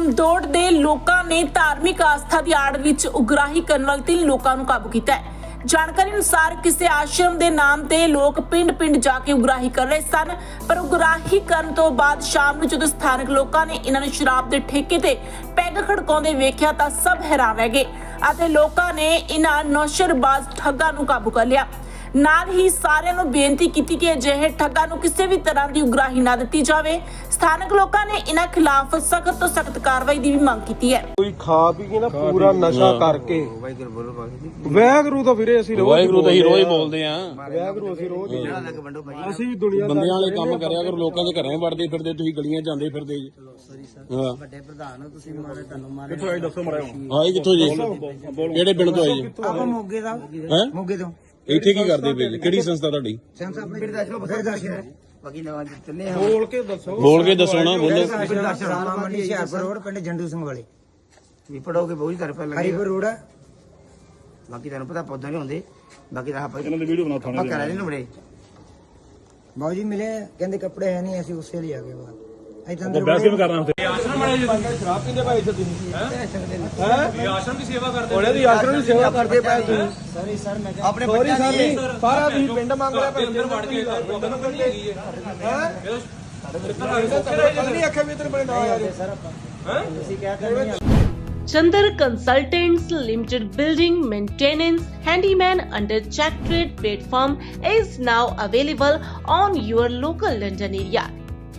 ਮਮਦੋੜ ਦੇ ਲੋਕਾਂ ਨੇ ਧਾਰਮਿਕ ਆਸਥਾ ਦੀ ਆੜ ਵਿੱਚ ਉਗਰਾਹੀ ਕਰਨ ਵਾਲੇ ਤਿੰਨ ਲੋਕਾਂ ਨੂੰ ਕਾਬੂ ਕੀਤਾ ਹੈ। ਜਾਣਕਾਰੀ ਅਨੁਸਾਰ ਕਿਸੇ ਆਸ਼ਰਮ ਦੇ ਨਾਮ ਤੇ ਲੋਕ ਪਿੰਡ-ਪਿੰਡ ਜਾ ਕੇ ਉਗਰਾਹੀ ਕਰ ਰਹੇ ਸਨ, ਪਰ ਉਗਰਾਹੀ ਕਰਨ ਤੋਂ ਬਾਅਦ ਸ਼ਾਮ ਨੂੰ ਜਦੋਂ ਸਥਾਨਕ ਲੋਕਾਂ ਨੇ ਇਹਨਾਂ ਨੂੰ ਸ਼ਰਾਬ ਦੇ ਠੇਕੇ ਤੇ ਪੈਗ ਖੜਕਾਉਂਦੇ ਵੇਖਿਆ ਤਾਂ ਸਭ ਹੈਰਾਨ ਰਹਿ ਗਏ ਅਤੇ ਲੋਕਾਂ ਨੇ ਇਹਨਾਂ ਨੌਸ਼ਰਬਾਜ਼ ਠੱਗਾਂ ਨੂੰ ਕਾਬੂ ਕਰ ਲਿਆ। ਨਾਲ ਹੀ ਸਾਰਿਆਂ ਨੂੰ ਬੇਨਤੀ ਕੀਤੀ ਕਿ ਅਜਿਹੇ ਠੱਗਾਂ ਨੂੰ ਕਿਸੇ ਵੀ ਤਰ੍ਹਾਂ ਦੀ ਉਗਰਾਹੀ ਨਾ ਦਿੱਤੀ ਜਾਵੇ। ਸਥਾਨਕ ਲੋਕਾਂ ਨੇ ਇਹਨਾਂ ਖਿਲਾਫ ਸਖਤ ਤੋਂ ਸਖਤ ਕਾਰਵਾਈ ਦੀ ਵੀ ਮੰਗ ਕੀਤੀ ਹੈ। ਕੋਈ ਖਾ ਪੀ ਕੇ ਨਾ ਪੂਰਾ ਨਸ਼ਾ ਕਰਕੇ। ਵੈਗਰੂ ਤਾਂ ਵੀਰੇ ਅਸੀਂ ਰੋਜ਼ ਵਾਹਿਗੁਰੂ ਤਾਂ ਹੀ ਰੋਜ਼ ਬੋਲਦੇ ਬੋਲਦੇ ਆ। ਵੈਗਰੂ ਅਸੀਂ ਰੋਜ਼ ਹੀ ਲੱਗ ਵੰਡੋ ਭਾਈ। ਅਸੀਂ ਵੀ ਦੁਨੀਆ ਬੰਦਿਆਂ ਵਾਲੇ ਕੰਮ ਕਰਿਆ ਕਰੋ ਲੋਕਾਂ ਦੇ ਘਰਾਂ ਵੜਦੇ ਫਿਰਦੇ ਤੁਸੀਂ ਗਲੀਆਂ 'ਚ ਜਾਂਦੇ ਫਿਰਦੇ ਜੀ। ਹਾਂ। ਵੱਡੇ ਪ੍ਰਧਾਨ ਹੋ ਤੁਸੀਂ ਮਾਰੇ ਤੁਹਾਨੂੰ ਮਾਰੇ ਕਿੱਥੋਂ ਆਈ ਦੱਸੋ ਮਰਾਓ ਆਏ ਕਿੱਥੋਂ ਜੀ? ਕਿਹੜੇ ਪਿੰਡ ਤੋਂ ਆਏ ਜੀ? ਆਪਾਂ ਮੋਗੇ ਦਾ। ਹੈ? ਮੋਗੇ ਤੋਂ। ਇੱਥੇ ਕੀ ਕਰਦੇ ਪਏ ਜੀ? ਕਿਹੜੀ ਸੰਸਥਾ ਤੁਹਾਡੀ? ਬਾਕੀ ਨਵਾਂ ਚੱਲੇ ਹਾਂ ਬੋਲ ਕੇ ਦੱਸੋ। ਬੋਲ ਕੇ ਦੱਸੋ ਨਾ ਬੋਲੋ। ਰਾਮਾ ਮੰਡੀ ਹਿਆਰਪੁਰ ਰੋਡ ਪਿੰਡ ਜੰਡੂ ਸਿੰਘ ਵਾਲੇ। ਵੀ ਪੜੋਗੇ ਬਹੁਤ ਘਰ ਪਹਿਲਾਂ ਹਰੀਪੁਰ ਰੋਡ ਬਾਕੀ ਤੁਹਾਨੂੰ ਪਤਾ ਪੌਦਾ ਨਹੀਂ ਹੁੰਦੇ। ਬਾਕੀ ਤਾਂ ਆਪਾਂ ਇਹਨਾਂ ਦੀ ਵੀਡੀਓ ਬਣਾ ਥਾਣੇ ਆਪਾਂ ਕਰਾ ਲੈਣੇ ਬੜੇ। ਬਾਉ ਜੀ ਮਿਲੇ ਕਹਿੰਦੇ ਕੱਪੜੇ ਹੈ ਨਹੀਂ ਅਸੀਂ ਉਸੇ ਲਈ ਆ ਗਏ ਬਾਅਦ ਇਦਾਂ ਅੰਦਰ ਬੈਸ ਕਿਵੇਂ ਕਰਨਾ ਸ਼ਰਾਬ ਪੀਂਦੇ ਭਾਈ ਇੱਥੇ ਤੁਸੀਂ ਹੈ ਆਸ਼ਰਮ ਦੀ ਸੇਵਾ ਕਰਦੇ ਉਹਨੇ ਦੀ ਆਸ਼ਰਮ ਦੀ ਸੇਵਾ ਕਰਦੇ ਪਏ ਤੁਸੀਂ ਸੌਰੀ ਸਰ ਮੈਂ ਆਪਣੇ ਸੋਰੀ ਸਰ ਨਹੀਂ ਸਾਰਾ ਤੁਸੀਂ ਪਿੰਡ ਮੰਗ ਲਿਆ ਪਰ ਅੰਦਰ ਵੜ ਕੇ ਪਿੰਡ ਨੂੰ ਪਿੰਡ ਹੈਗੀ ਹੈ ਹੈ ਨਹੀਂ ਅੱਖੇ ਵੀ ਤੇਰੇ ਬੜੇ ਨਾ ਯਾਰ ਤੁਸੀਂ ਕਿਆ ਕਰਨੀ Chandar Consultants Limited Building Maintenance Handyman under Check Trade platform is now available on your local London area.